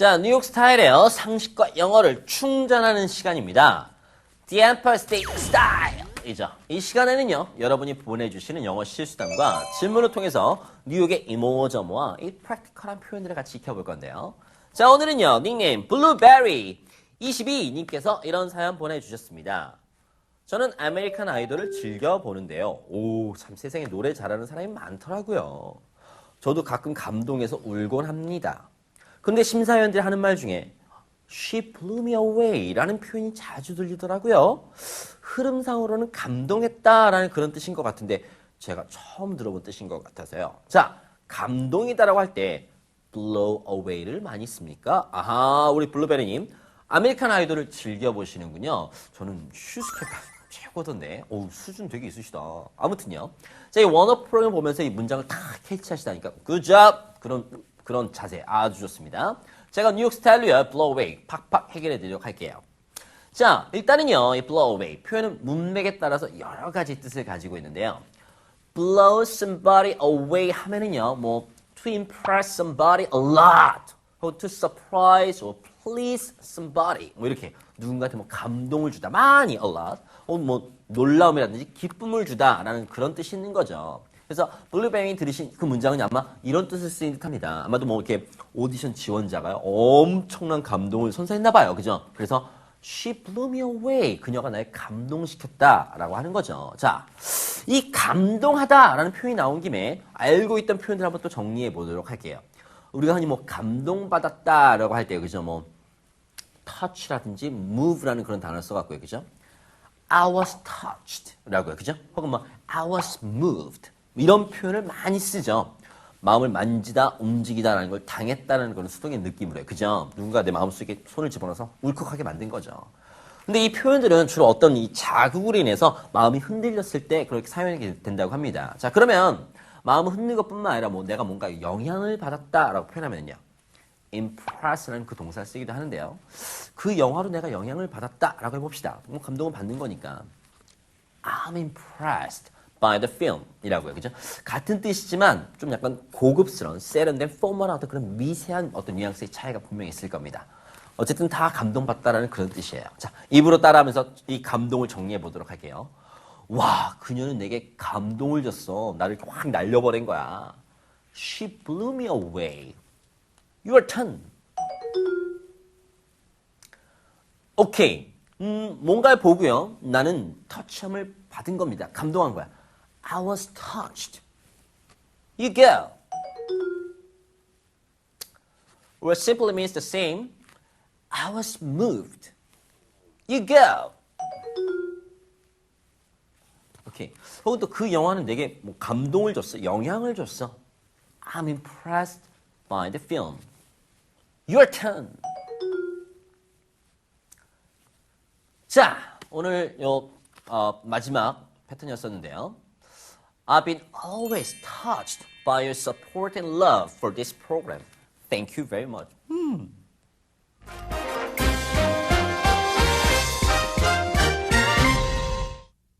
자, 뉴욕 스타일의 상식과 영어를 충전하는 시간입니다. The Empire State Style! 이죠. 이 시간에는요, 여러분이 보내주시는 영어 실수담과 질문을 통해서 뉴욕의 이모저모와 이 프랙티컬한 표현들을 같이 익혀볼 건데요. 자, 오늘은요, 닉네임 블루베리 22님께서 이런 사연 보내주셨습니다. 저는 아메리칸 아이돌을 즐겨 보는데요. 오, 참 세상에 노래 잘하는 사람이 많더라고요. 저도 가끔 감동해서 울곤 합니다. 근데 심사위원들이 하는 말 중에 She blew me away 라는 표현이 자주 들리더라고요. 흐름상으로는 감동했다 라는 그런 뜻인 것 같은데 제가 처음 들어본 뜻인 것 같아서요. 자, 감동이다라고 할 때 blow away를 많이 씁니까? 아하, 우리 블루베리님. 아메리칸 아이돌을 즐겨보시는군요. 저는 슈스케가 최고던데. 오, 수준 되게 있으시다. 아무튼요. 자, 이 원어 프로그램 보면서 이 문장을 다 캐치하시다니까. Job! 그런, 그런 자세 아주 좋습니다. 제가 뉴욕 스타일로요, blow away. 팍팍 해결해 드리도록 할게요. 자, 일단은요, 이 blow away. 표현은 문맥에 따라서 여러 가지 뜻을 가지고 있는데요. blow somebody away 하면은요, 뭐, to impress somebody a lot, or to surprise or please somebody, 뭐 이렇게 누군가한테 뭐 감동을 주다, 많이 a lot, 뭐 놀라움이라든지 기쁨을 주다라는 그런 뜻이 있는 거죠. 그래서 블루뱅이 들으신 그 문장은 아마 이런 뜻을 쓰인 듯합니다. 아마도 뭐 이렇게 오디션 지원자가요, 엄청난 감동을 선사했나 봐요, 그죠? 그래서 She blew me away. 그녀가 날 감동시켰다라고 하는 거죠. 자, 이 감동하다라는 표현이 나온 김에 알고 있던 표현들 한번 또 정리해 보도록 할게요. 우리가 흔히 뭐 감동받았다라고 할 때, 그죠? 뭐 touch라든지 move라는 그런 단어를 써갖고요, 그죠? I was touched라고요, 그죠? 혹은 뭐 I was moved 이런 표현을 많이 쓰죠. 마음을 만지다, 움직이다라는 걸 당했다는 그런 수동의 느낌으로요, 그죠? 누군가 내 마음속에 손을 집어넣어서 울컥하게 만든 거죠. 근데 이 표현들은 주로 어떤 이 자극으로 인해서 마음이 흔들렸을 때 그렇게 사용이 된다고 합니다. 자, 그러면 마음을 흔든 것뿐만 아니라 뭐 내가 뭔가 영향을 받았다라고 표현하면요. impress라는 그 동사를 쓰기도 하는데요. 그 영화로 내가 영향을 받았다라고 해봅시다. 뭐 감동은 받는 거니까. I'm impressed by the film 이라고요. 그죠? 같은 뜻이지만 좀 약간 고급스러운 세련된 어떤 그런 미세한 어떤 뉘앙스의 차이가 분명히 있을 겁니다. 어쨌든 다 감동받다라는 그런 뜻이에요. 자, 입으로 따라하면서 이 감동을 정리해 보도록 할게요. 와, 그녀는 내게 감동을 줬어. 나를 확 날려버린 거야. She blew me away. Your turn. 오케이. 음, 뭔가를 보고요. 나는 터치함을 받은 겁니다. 감동한 거야. I was touched. You go. Or simply means the same. I was moved. You go. 오케이. 혹은 또 그 영화는 내게 뭐 감동을 줬어. 영향을 줬어. I'm impressed by the film. Your turn. 자, 오늘 요 어, 마지막 패턴이었었는데요. I've been always touched by your support and love for this program. Thank you very much. Hmm.